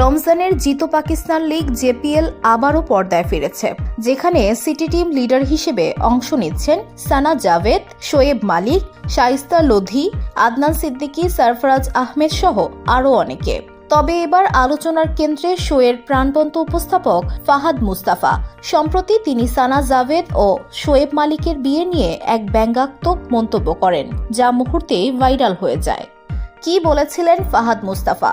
রমজানের জিতো Pakistan league JPL আবারও পর্দায় ফিরেছে, যেখানে সিটি টিম লিডার হিসেবে অংশ নিচ্ছেন সানা জাভেদ, শোয়েব মালিক শাইস্তা লোধি, আদনান সিদ্দিকী, সরফরাজ আহমেদ সহ আরও অনেকে। তবে এবার আলোচনার কেন্দ্রে শোয়ের প্রাণবন্ত উপস্থাপক ফাহাদ মুস্তাফা। সম্প্রতি তিনি সানা জাভেদ ও শোয়েব মালিকের বিয়ে নিয়ে এক ব্যঙ্গাত্মক মন্তব্য করেন, যা মুহূর্তেই ভাইরাল হয়ে যায়। কি বলেছিলেন ফাহাদ মুস্তাফা?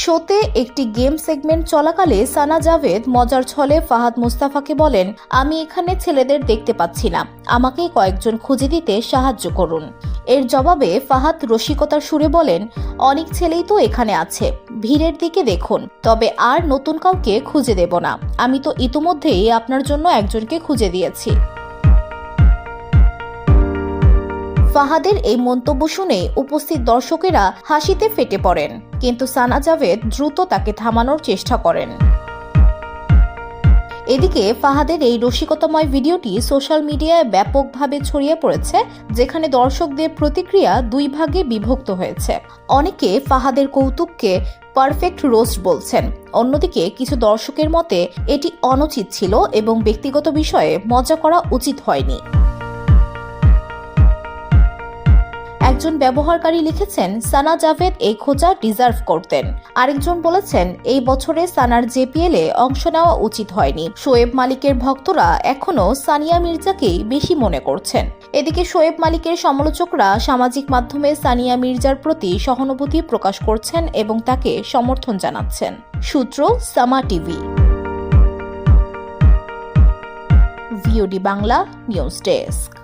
শোতে একটি গেম সেগমেন্ট চলাকালে সানা জাভেদ মজার ছলে ফাহাদ মুস্তাফাকে বলেন, আমি এখানে ছেলেদের দেখতে পাচ্ছি না। আমাকে কয়েকজন খুঁজে দিতে সাহায্য করুন। এর জবাবে ফাহাদ রসিকতার সুরে বলেন, অনেক ছেলেই তো এখানে আছে। ভিড়ের দিকে দেখুন। তবে আর নতুন কাউকে খুঁজে দেব না। আমি তো ইতোমধ্যেই আপনার জন্য একজনকে খুঁজে দিয়েছি। ফাহাদের এই মন্তব্য শুনে উপস্থিত দর্শকেরা হাসিতে ফেটে পড়েন। কিন্তু সানা জাভেদ দ্রুত তাকে থামানোর চেষ্টা করেন। এদিকে ফাহাদের এই রসিকতাময় ভিডিওটি সোশ্যাল মিডিয়ায় ব্যাপকভাবে ছড়িয়ে পড়েছে, যেখানে দর্শকদের প্রতিক্রিয়া দুই ভাগে বিভক্ত হয়েছে। অনেকে ফাহাদের কৌতুককে পারফেক্ট রোস্ট বলছেন, অন্যদিকে কিছু দর্শকের মতে এটি অনুচিত ছিল এবং ব্যক্তিগত বিষয়ে মজা করা উচিত হয়নি। একজন ব্যবহারকারী লিখেছেন, সানা জাভেদ এই খোঁজা ডিজার্ভ করতেন। আরেকজন বলেছেন, এই বছরে সানার জেপিএল এ অংশ নেওয়া উচিত হয়নি। শোয়েব মালিকের ভক্তরা এখনও সানিয়া মির্জাকেই বেশি মনে করছেন। এদিকে শোয়েব মালিকের সমালোচকরা সামাজিক মাধ্যমে সানিয়া মির্জার প্রতি সহানুভূতি প্রকাশ করছেন এবং তাকে সমর্থন জানাচ্ছেন। সূত্র, Samaa TV. VOD Bangla news desk.